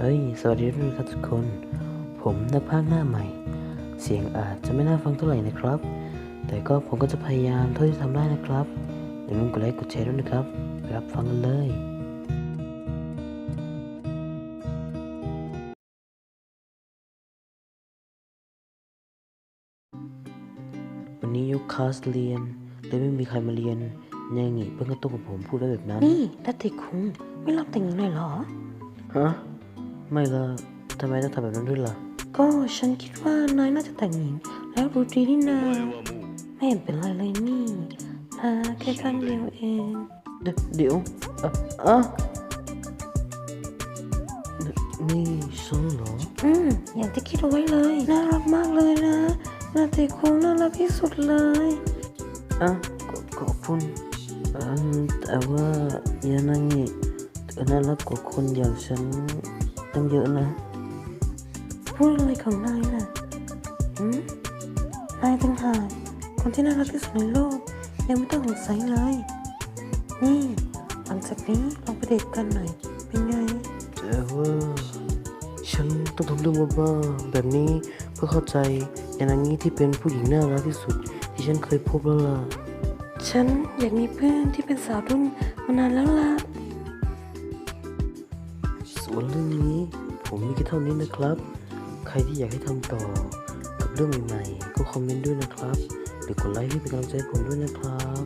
เฮ้ย สวัสดีด้วยครับทุกคน ผมนักพากย์หน้าใหม่ เสียงอาจจะไม่น่าฟังเท่าไหร่นะครับ แต่ก็ผมก็จะพยายามเท่าที่ทำได้นะครับอย่าลืมกดไลค์กดแชร์ด้วยนะครับไปรับฟังกันเลยวันนี้ยกคลาสเรียนเลยไม่มีใครมาเรียนยังงี้เพื่อนก็ต้องกับผมพูดได้แบบนั้น นี่นัตติคุงไม่รับแต่งหญิงหน่อยเหรอ ฮะ ไม่ละทำไมต้องทำแบบนั้นด้วยล่ะ ก็ฉันคิดว่านายน่าจะแต่งหญิง แล้วดูดีนี่นาไม่เห็นเป็นไรเลยนี่นะแค่ครั้งเดียวเอง เดี๋ยวเดี๋ยวเอ่ออะนนี่ฉันเหรอ อืมอย่างที่คิดเอาไว้เลย น่ารักมากเลยนะ นาติคุงน่ารักที่สุดเลยอะขอขอบคุณอืมแต่ว่ายานางิเธอน่ารักกว่าคนอย่างฉัน ตั้งเยอะนะ พูดอะไรของนายน่ะนายต่างหากคนที่น่ารักที่สุดในโลกยังไม่ต้องสงสัยเลย นี่หลังจากนี้ลองไปเดทกันหน่อย เป็นไง แต่ว่าฉันต้องทำเรื่องบ้าๆแบบนี้เพื่อเข้าใจยานางิที่เป็นผู้หญิงน่ารักที่สุด ที่ฉันเคยพบแล้วล่ะ ฉันอยากมีเพื่อนที่เป็นสาวรุ่นมานานแล้วล่ะ ส่วนเรื่องนี้ ผมมีแค่เท่านี้นะครับ ใครที่อยากให้ทำต่อกับเรื่องใหม่ๆก็คอมเมนต์ด้วยนะครับหรือกดไลค์เพื่อเป็นกำลังใจผมด้วยนะครับ